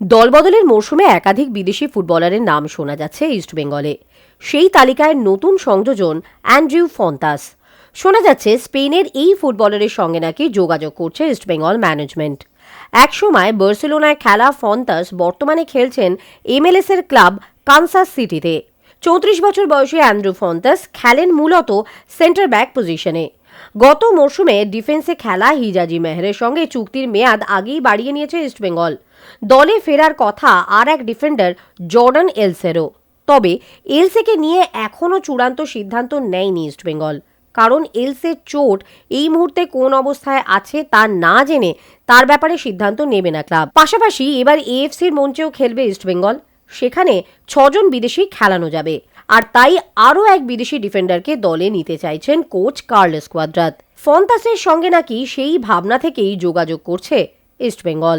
দলবদলের মৌসুমে একাধিক বিদেশি ফুটবলারের নাম শোনা যাচ্ছে ইস্টবেঙ্গলে সেই তালিকায় নতুন সংযোজন অ্যান্ড্রিউ ফন্তাস। শোনা যাচ্ছে স্পেনের এই ফুটবলারের সঙ্গে নাকি যোগাযোগ করছে ইস্টবেঙ্গল ম্যানেজমেন্ট। একসময় বার্সেলোনায় খেলা ফন্তাস বর্তমানে খেলছেন এমএলএস এর ক্লাব কানসাস সিটিতে। চৌত্রিশ বছর বয়সী অ্যান্ড্রু ফন্তাস খেলেন মূলত সেন্টার ব্যাক পজিশনে। গত মরশুমে ডিফেন্সে খেলা হিজাজি মেহরের সঙ্গে চুক্তির মেয়াদ আগেই বাড়িয়ে নিয়েছে ইস্টবেঙ্গল দলে ফেরার কথা আর এক ডিফেন্ডার জর্ডান এলসেরও। তবে এলসেকে নিয়ে এখনও চূড়ান্ত সিদ্ধান্ত নেয়নি ইস্টবেঙ্গল কারণ এলসের চোট এই মুহূর্তে কোন অবস্থায় আছে তা না জেনে তার ব্যাপারে সিদ্ধান্ত নেবে না ক্লাব। পাশাপাশি এবার এএফসির মঞ্চেও খেলবে ইস্টবেঙ্গল সেখানে ছজন বিদেশি খেলানো যাবে। আর তাই আরও এক বিদেশি ডিফেন্ডারকে দলে নিতে চাইছেন কোচ কার্লেস কোয়াদ্রাত। ফন্তাসের সঙ্গে নাকি সেই ভাবনা থেকেই যোগাযোগ করছে ইস্টবেঙ্গল